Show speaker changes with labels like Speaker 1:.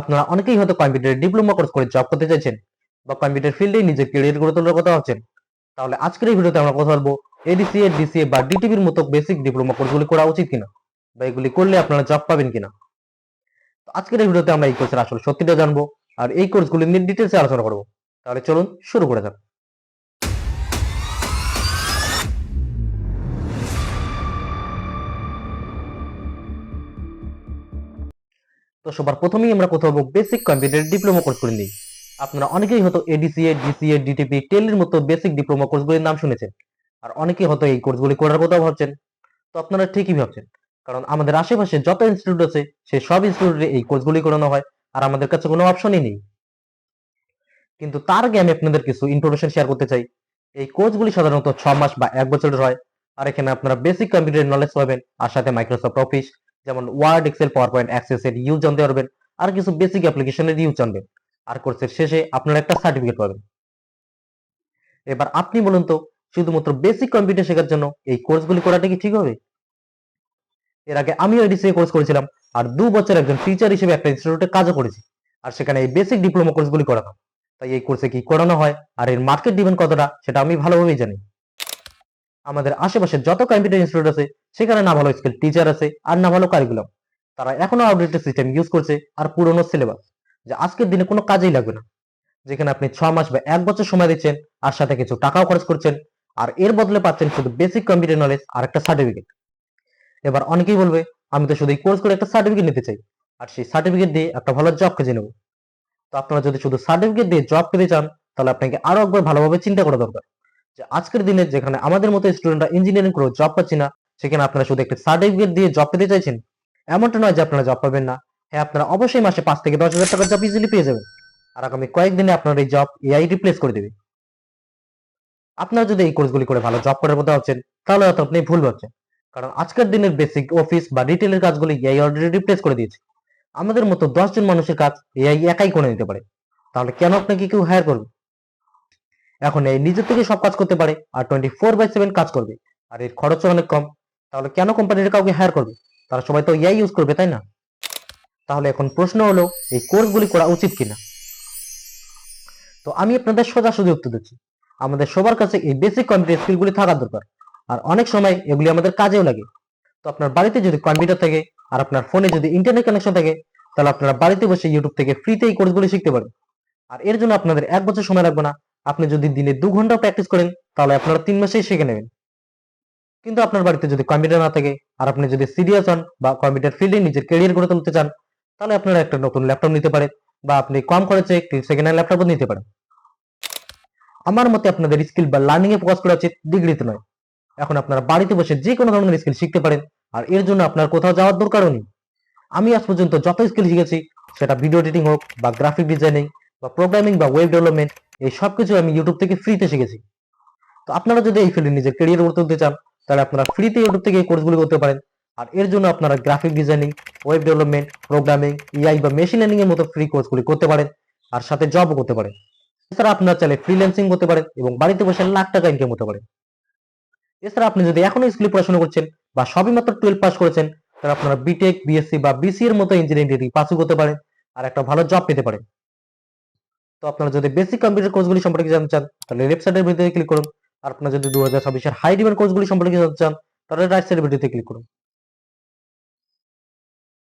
Speaker 1: আপনারা অনেকেই হয়তো কম্পিউটারে ডিপ্লোমা কোর্স করে জব করতে চাইছেন বা কম্পিউটার ফিল্ডে নিজের ক্যারিয়ার গড়ে তোলার কথা ভাবছেন। তাহলে আজকের এই ভিডিওতে আমরা কথা বলব এডিসিএ ডিসিএ বা ডিটিভির মতো বেসিক ডিপ্লোমা কোর্সগুলি করা উচিত কিনা বা এগুলি করলে আপনারা জব পাবেন কিনা। তো আজকের এই ভিডিওতে আমরা এই কোর্সের আসলে সত্যিটা জানব আর এই কোর্সগুলি নিয়ে ডিটেলসে আলোচনা করব। তাহলে চলুন শুরু করে যাক। তো সবার প্রথমেই আমরা কথা বলব বেসিক কম্পিউটার ডিপ্লোমা কোর্স করে নিই আপনারা অনেকেই হয়তো এডিসিএ ডিসিএ ডিটিপি টেলির মতো বেসিক ডিপ্লোমা কোর্সগুলির নাম শুনেছেন। আর অনেকেই হয়তো এই কোর্সগুলি করার কথা ভাবছেন। তো আপনারা ঠিকই ভাবছেন, কারণ আমাদের আশেপাশে যত ইনস্টিটিউট আছে সেই সব ইনস্টিটিউটে এই কোর্সগুলি করানো হয়, আর আমাদের কাছে কোনো অপশনই নেই। কিন্তু তার আগে আমি আপনাদের কিছু ইনফরমেশন শেয়ার করতে চাই। এই কোর্সগুলি সাধারণত ছ মাস বা এক বছরের হয়, আর এখানে আপনারা বেসিক কম্পিউটার নলেজ পাবেন, আর সাথে মাইক্রোসফট অফিস যেমন Word Excel PowerPoint Access এর ইউজ জানতে পারবেন। আর কিছু বেসিক অ্যাপ্লিকেশনের ইউজ জানবেন। আর কোর্সের শেষে আপনারা একটা সার্টিফিকেট পাবেন। এবার আপনি বলুন তো, শুধুমাত্র বেসিক কম্পিউটার শেখার জন্য এই কোর্সগুলি করাটা কি ঠিক হবে? এর আগে আমিও এডিসিএ কোর্স করেছিলাম, আর দু বছর একজন টিচার হিসেবে একটা ইনস্টিটিউটে কাজও করেছি। আর সেখানে এই বেসিক ডিপ্লোমা কোর্সগুলি করাতাম। তাই এই কোর্সে কি করানো হয়, আর এর মার্কেট ডিমান্ড কতটা, সেটা আমি ভালোভাবেই জানি। আমাদের আশেপাশে যত কম্পিউটার ইনস্টিটিউট আছে, সেখানে না ভালো স্কিল টিচার আছে আর না ভালো কারিকুলাম তারা এখনও আপডেটেড সিস্টেম ইউজ করছে আর পুরনো সিলেবাস যে আজকের দিনে কোনো কাজেই লাগবে না। যেখানে আপনি ছ মাস বা এক বছর সময় দিচ্ছেন, আর সাথে কিছু টাকাও খরচ করছেন, আর এর বদলে পাচ্ছেন শুধু বেসিক কম্পিউটার নলেজ আর একটা সার্টিফিকেট এবার অনেকেই বলবে, আমি তো শুধু এই কোর্স করে একটা সার্টিফিকেট নিতে চাই, আর সেই সার্টিফিকেট দিয়ে একটা ভালো জব খুঁজে নেব। তো আপনারা যদি শুধু সার্টিফিকেট দিয়ে জব পেতে চান, তাহলে আপনাকে আরও একবার ভালোভাবে চিন্তা করা দরকার। যে আজকের দিনে যেখানে আমাদের মতো স্টুডেন্টরা ইঞ্জিনিয়ারিং করে জব পাচ্ছি না, সেখানে আপনারা শুধু একটা সার্টিফিকেট দিয়ে জব পেতে চাইছেন। এমনটা নয় যে আপনারা জব পাবেন না। হ্যাঁ আপনারা অবশ্যই মাসে পাঁচ থেকে দশ হাজার টাকার জব ইজিলি পেয়ে যাবেন। আর আগামী কয়েকদিনে আপনার এই জব এআই রিপ্লেস করে দেবে। আপনারা যদি এই কোর্সগুলি করে ভালো জব করার মতো হচ্ছেন, তাহলে হয়তো আপনি ভুল ভাবছেন। কারণ আজকের দিনের বেসিক অফিস বা রিটেলের কাজগুলি এআই অলরেডি রিপ্লেস করে দিয়েছে। আমাদের মতো দশজন মানুষের কাজ এআই একাই করে নিতে পারে। তাহলে কেন আপনাকে কেউ হায়ার করবে? এখন এই নিজের থেকে সব কাজ করতে পারে আর টোয়েন্টি ফোর বাই সেভেন কাজ করবে। আর এর খরচও অনেক কম। তাহলে কেন কোম্পানির কাউকে হায়ার করবে? তারা সবাই তো এআই ইউজ করবে, তাই না? তাহলে এখন প্রশ্ন হলো, এই কোর্সগুলি করা উচিত কিনা? তো আমি আপনাদের সোজাসুজি উত্তর দিচ্ছি। আমাদের সবার কাছে এই বেসিক কম্পিউটার স্কিলগুলি থাকা দরকার। আর অনেক সময় এগুলি আমাদের কাজেও লাগে। তো আপনার বাড়িতে যদি কম্পিউটার থাকে, আর আপনার ফোনে যদি ইন্টারনেট কানেকশন থাকে, তাহলে আপনারা বাড়িতে বসে ইউটিউব থেকে ফ্রিতে এই কোর্সগুলি শিখতে পারেন আর এর জন্য আপনাদের এক বছর সময় লাগবে না। আপনি যদি দিনে দু ঘণ্টা প্র্যাকটিস করেন, তাহলে আপনারা তিন মাসেই শিখে নেবেন। কিন্তু আপনার বাড়িতে যদি কম্পিউটার না থাকে, আর আপনি যদি সিরিয়াস হন বা কম্পিউটার ফিল্ডে নিজের কেরিয়ার গড়ে তুলতে চান, তাহলে আপনারা একটা নতুন ল্যাপটপ নিতে পারেন বা আপনি কম খরচে একটি সেকেন্ড হ্যান্ড ল্যাপটপও নিতে পারেন। আমার মতে আপনাদের স্কিল বা লার্নিং এ ফোকাস করা উচিত ডিগ্রিতে নয়। এখন আপনারা বাড়িতে বসে যে কোনো ধরনের স্কিল শিখতে পারেন, আর এর জন্য আপনার কোথাও যাওয়ার দরকারও নেই। আমি আজ পর্যন্ত যত স্কিল শিখেছি, সেটা ভিডিও এডিটিং হোক বা গ্রাফিক ডিজাইনিং বা প্রোগ্রামিং বা ওয়েব ডেভেলপমেন্ট এই সব কিছু আমি ইউটিউব থেকে ফ্রিতে শিখেছি। তো আপনারা যদি এই ফিল্ডে নিজের ক্যারিয়ার গড়ে তুলতে চান, তাহলে আপনারা ফ্রিতে ইউটিউব থেকে এই কোর্সগুলো করতে পারেন। আর এর জন্য আপনারা graphic designing web development programming A I বা মেশিন লার্নিং এর মতো ফ্রি কোর্সগুলি করতে পারেন, আর সাথে জবও করতে পারেন। এছাড়া আপনারা চাইলে ফ্রিল্যান্সিং করতে পারেন এবং বাড়িতে বসে লাখ টাকা ইনকাম করতে পারেন। এছাড়া আপনি যদি এখনও স্কুলে পড়াশোনা করছেন বা সবই মাত্র টুয়েলভ পাস করেছেন, তাহলে আপনারা বিটেক বিএসসি বা বিসি এর মতো ইঞ্জিনিয়ারিং ডিগ্রি পাসও করতে পারেন, আর একটা ভালো জব পেতে পারেন। আপনারা যদি বেসিক কম্পিউটার কোর্সগুলি সম্পর্কে জানতে চান, তাহলে লেফট সাইডের ভিডিওতে ক্লিক করুন। আর আপনারা যদি দু হাজার ছাব্বিশের হাই ডিমান্ড কোর্সগুলি সম্পর্কে জানতে চান, তাহলে রাইট সাইডের ভিডিওতে ক্লিক করুন।